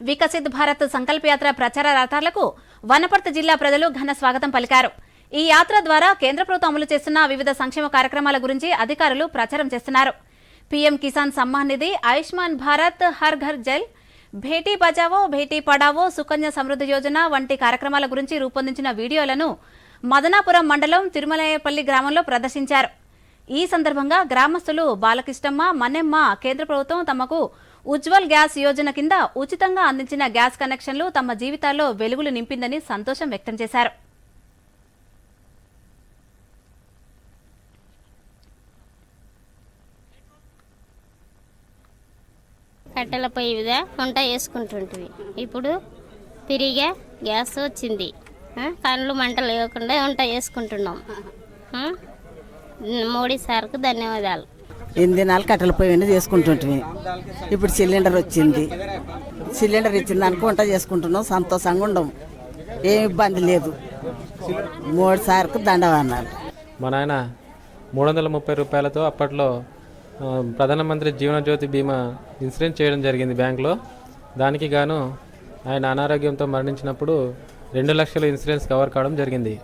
వికసిత్ భారత్ సంకల్పయాత్ర ప్రచార రథాలకు వనపర్తి జిల్లా ప్రజలు ఘన స్వాగతం పలికారు. ఈ యాత్ర ద్వారా కేంద్ర ప్రభుత్వం అమలు చేస్తున్న వివిధ సంక్షేమ కార్యక్రమాల గురించి అధికారులు ప్రచారం చేస్తున్నారు. పీఎం కిసాన్ సమ్మాన్ నిధి ఆయుష్మాన్ భారత్ హర్ ఘర్ జల్ భేటీ బచావో భేటీ పడావో సుకన్య సమృద్ధి యోజన వంటి కార్యక్రమాల గురించి రూపొందించిన వీడియోలను మదనాపురం మండలం తిరుమలయపల్లి గ్రామంలో ప్రదర్శించారు. ఈ సందర్భంగా గ్రామస్తులు బాలకృష్ణమ్మ మన్నెమ్మ కేంద్ర ప్రభుత్వం తమకు ఉజ్వల్ గ్యాస్ యోజన కింద ఉచితంగా అందించిన గ్యాస్ కనెక్షన్లు తమ జీవితాల్లో వెలుగులు నింపిందని సంతోషం వ్యక్తం చేశారు. కట్టెల పొయ్యి మీద వంట చేసుకుంటుంటివి. ఇప్పుడు తిరిగా గ్యాస్ వచ్చింది. కళ్ళు మంటలు లేకుండా వంట చేసుకుంటున్నాం. మోడీ సార్కు ధన్యవాదాలు. ఎనిమిది దినాలు కట్టెల పొయ్యి మీద చేసుకుంటుంటివి ఇప్పుడు సిలిండర్ వచ్చింది. సిలిండర్ ఇచ్చింది అనుకో వంట చేసుకుంటున్నాం సంతోషంగా ఉండం. ఏం ఇబ్బంది లేదు. మూడు సార్కు దండవన్నారు మా నాయన మూడు వందల ముప్పై రూపాయలతో అప్పట్లో ప్రధానమంత్రి జీవన జ్యోతి బీమా ఇన్సూరెన్స్ చేయడం జరిగింది బ్యాంక్లో. దానికి గాను ఆయన అనారోగ్యంతో మరణించినప్పుడు రెండు లక్షల ఇన్సూరెన్స్ కవర్ కావడం జరిగింది.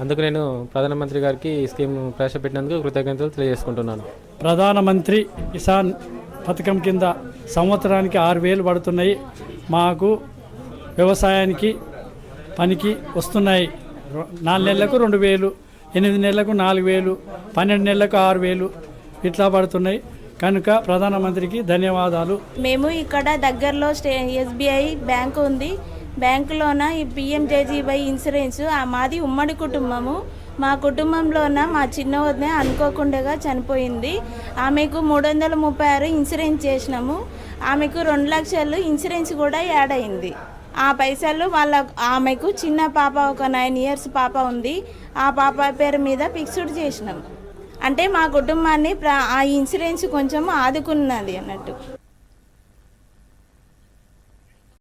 అందుకు నేను ప్రధానమంత్రి గారికి ఈ స్కీమ్ ప్రవేశపెట్టినందుకు కృతజ్ఞతలు తెలియజేసుకుంటున్నాను. ప్రధానమంత్రి కిసాన్ పథకం కింద సంవత్సరానికి ఆరు వేలు పడుతున్నాయి. మాకు వ్యవసాయానికి పనికి వస్తున్నాయి. నాలుగు నెలలకు రెండు వేలు ఎనిమిది నెలలకు నాలుగు వేలు పన్నెండు నెలలకు ఆరు వేలు ఇట్లా పడుతున్నాయి. కనుక ప్రధానమంత్రికి ధన్యవాదాలు. మేము ఇక్కడ దగ్గరలో స్టే ఎస్బీఐ బ్యాంకు ఉంది. బ్యాంకులోన ఈ పిఎంజేజీవై ఇన్సూరెన్స్? ఆ మాది ఉమ్మడి కుటుంబము. మా కుటుంబంలోన మా చిన్న వదిన అనుకోకుండా చనిపోయింది. ఆమెకు మూడు వందల ముప్పై ఆరు ఇన్సూరెన్స్ చేసినాము. ఆమెకు రెండు లక్షలు ఇన్సూరెన్స్ కూడా యాడ్ అయింది. ఆ పైసలు వాళ్ళ ఆమెకు చిన్న పాప ఒక నైన్ ఇయర్స్ పాప ఉంది. ఆ పాప పేరు మీద ఫిక్స్డ్ చేసినాం అంటే మా కుటుంబాన్ని ఆ ఇన్సూరెన్స్ కొంచెం ఆదుకున్నది అన్నట్టు.